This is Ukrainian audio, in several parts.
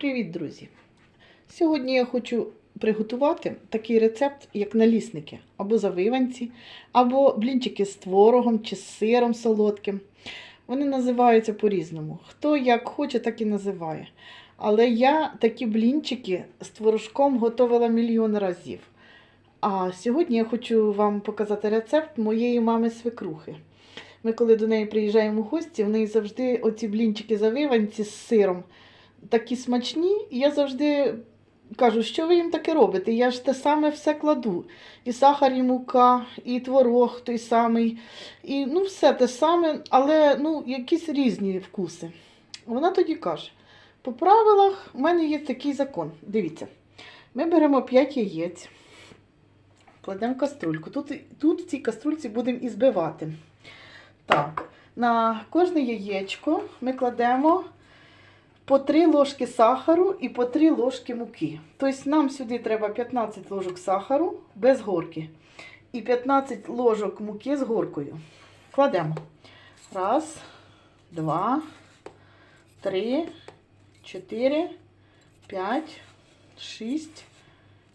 Привіт, друзі! Сьогодні я хочу приготувати такий рецепт, як налісники, або завиванці, або блінчики з творогом чи з сиром солодким. Вони називаються по-різному. Хто як хоче, так і називає. Але я такі блінчики з творожком готувала мільйон разів. А сьогодні я хочу вам показати рецепт моєї мами свекрухи. Ми, коли до неї приїжджаємо в гості, в неї завжди оці блінчики завиванці з сиром такі смачні, і я завжди кажу, що ви їм таке робите? Я ж те саме все кладу. І сахар, і мука, і творог той самий, і ну, все те саме, але ну, якісь різні вкуси. Вона тоді каже: по правилах у мене є такий закон. Дивіться, ми беремо 5 яєць, кладемо каструльку. Тут, тут в цій каструльці будемо і збивати. Так, на кожне яєчко ми кладемо по 3 ложки сахару і по 3 ложки муки. Тобто нам сюди треба 15 ложок сахару без горки і 15 ложок муки з горкою. Кладемо. Раз, два, три, чотири, п'ять, шість,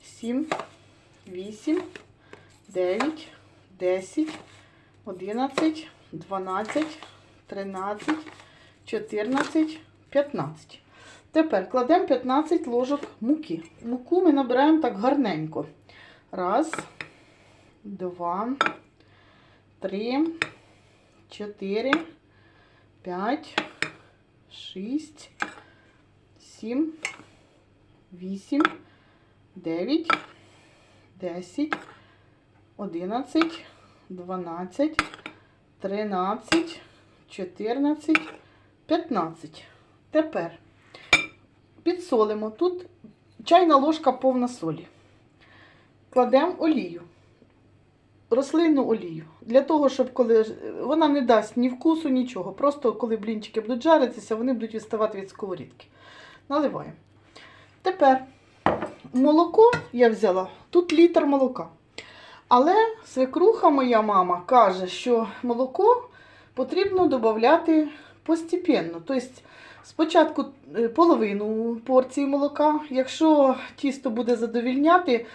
сім, вісім, дев'ять, десять, одинадцять, дванадцять, тринадцять, чотирнадцять. 15. Тепер кладемо 15 ложок муки. Муку ми набираємо так гарненько. Раз, два, три, чотири, п'ять, шість, сім, вісім, дев'ять, десять, одинадцять, дванадцять, тринадцять, чотирнадцять, п'ятнадцять. Тепер підсолимо. Тут чайна ложка повна солі. Кладемо олію, рослинну олію. Для того, щоб коли вона не дасть ні вкусу, нічого. Просто коли блінчики будуть жаритися, вони будуть відставати від сковорідки. Наливаємо. Тепер молоко я взяла, тут літр молока. Але свекруха моя мама каже, що молоко потрібно додати постепенно. Тобто Спочатку е, половину порції молока. Якщо тісто буде задовільняти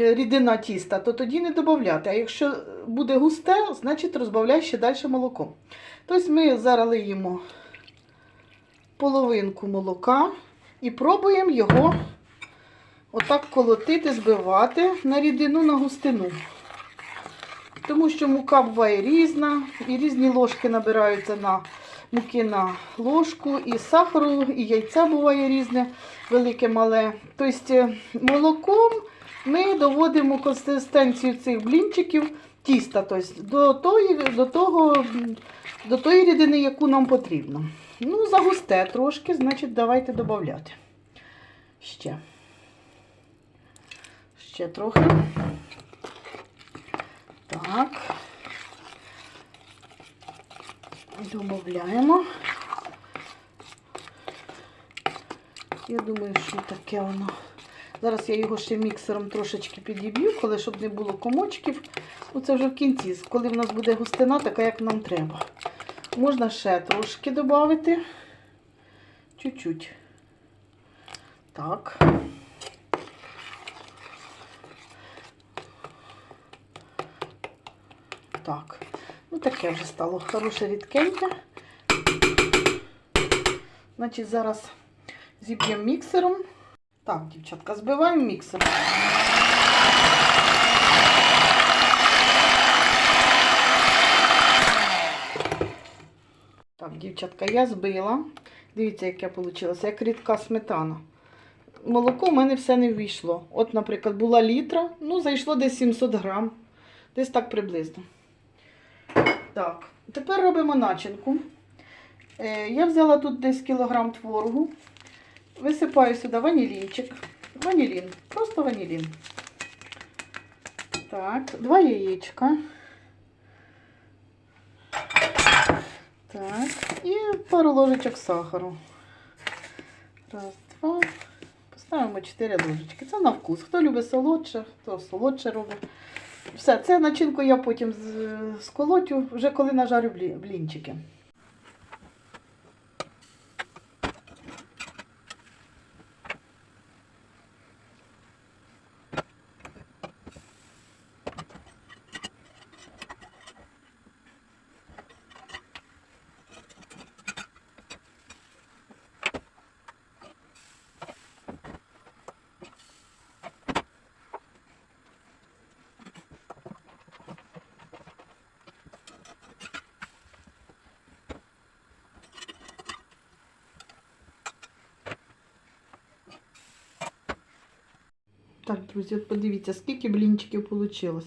е, рідина тіста, то тоді не додати. А якщо буде густе, значить розбавляй ще далі молоко. Тобто ми зараз лиємо половинку молока і пробуємо його отак колотити, збивати на рідину, на густину. Тому що мука буває різна, і різні ложки набираються на муки на ложку, і сахару, і яйця буває різне, велике, мале. Тобто молоком ми доводимо консистенцію цих блінчиків тіста, тобто до тої, до, того, до тої рідини, яку нам потрібно. Ну, загусте трошки, значить, давайте додати. Ще. Ще трохи. Так. Домовляємо. Я думаю, що таке воно. Зараз я його ще міксером трошечки підіб'ю, коли щоб не було комочків. Ну, це вже в кінці, коли в нас буде густина, така як нам треба. Можна ще трошки додати. Чуть-чуть. Так. Так. Ну, таке вже стало хороше рідкеньке. Значить, зараз зіб'ємо міксером. Так, дівчатка, збиваємо міксером. Так, дівчатка, я збила. Дивіться, яке вийшло, як рідка сметана. Молоко в мене все не ввійшло. От, наприклад, була літра, ну, зайшло десь 700 грам. Десь так приблизно. Так, тепер робимо начинку. Е, я взяла тут десь кілограм творогу. Висипаю сюди ванілінчик. Ванілін, просто ванілін. Так, два яєчка. Так, і пару ложечок сахару. Раз, два. Поставимо 4 ложечки. Це на вкус. Хто любить солодше, хто солодше робить. Все, це начинку я потім з- сколотю, вже коли нажарю блінчики. Так, друзі, от подивіться, скільки блінчиків вийшло.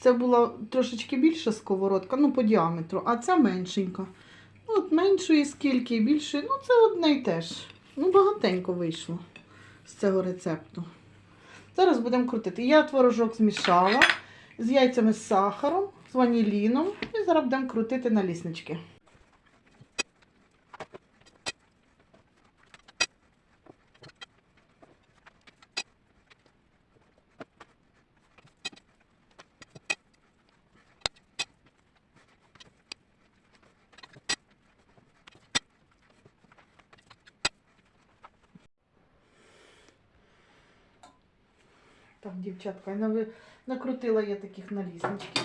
Це була трошечки більша сковородка, ну по діаметру, а ця меншенька. Ну, от меншої скільки, і більше, ну це одне й те ж. Ну, багатенько вийшло з цього рецепту. Зараз будемо крутити. Я творожок змішала з яйцями з сахаром, з ваніліном. І зараз будемо крутити на Так, дівчатка, накрутила я таких налісничків.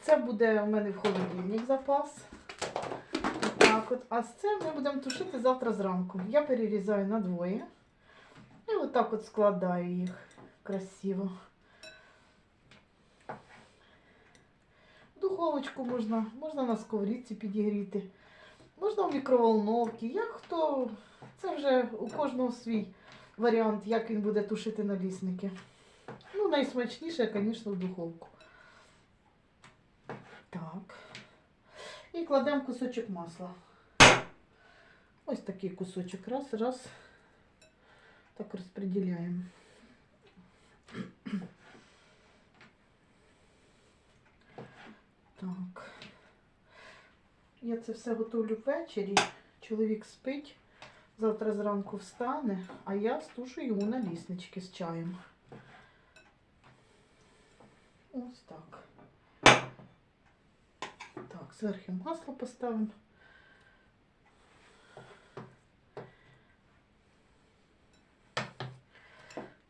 Це буде у мене в холодильник запас. Так от. А це ми будемо тушити завтра зранку. Я перерізаю на двоє. І отак от складаю їх красиво. Духовочку можна, можна на сковорідці підігріти, можна в мікроволновці. Як хто, це вже у кожного свій варіант, як він буде тушити налісники. Найсмачніше, звісно, в духовку. Так. І кладемо кусочок масла. Ось такий кусочок. Раз, раз. Так розподіляємо. Так. Я це все готовлю ввечері. Чоловік спить. Завтра зранку встане, а я стушу йому на ліснички з чаєм. Ось так. Так, зверху масло поставимо.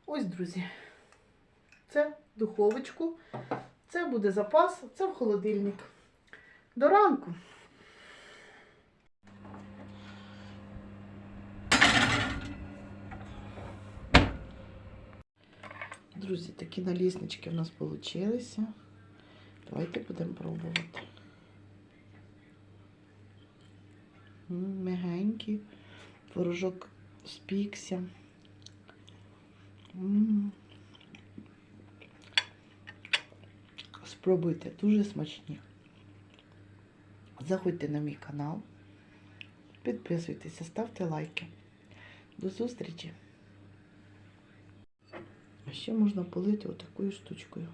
Ось, друзі. Це духовочку. Це буде запас, це в холодильник. До ранку. Друзі, такі наліснички в нас вийшли. Давайте будемо пробувати. М, Мягенькі. Творожок спікся. Спробуйте, дуже смачні. Заходьте на мій канал, підписуйтеся, ставте лайки. До зустрічі! А ще можна полити отакою штучкою.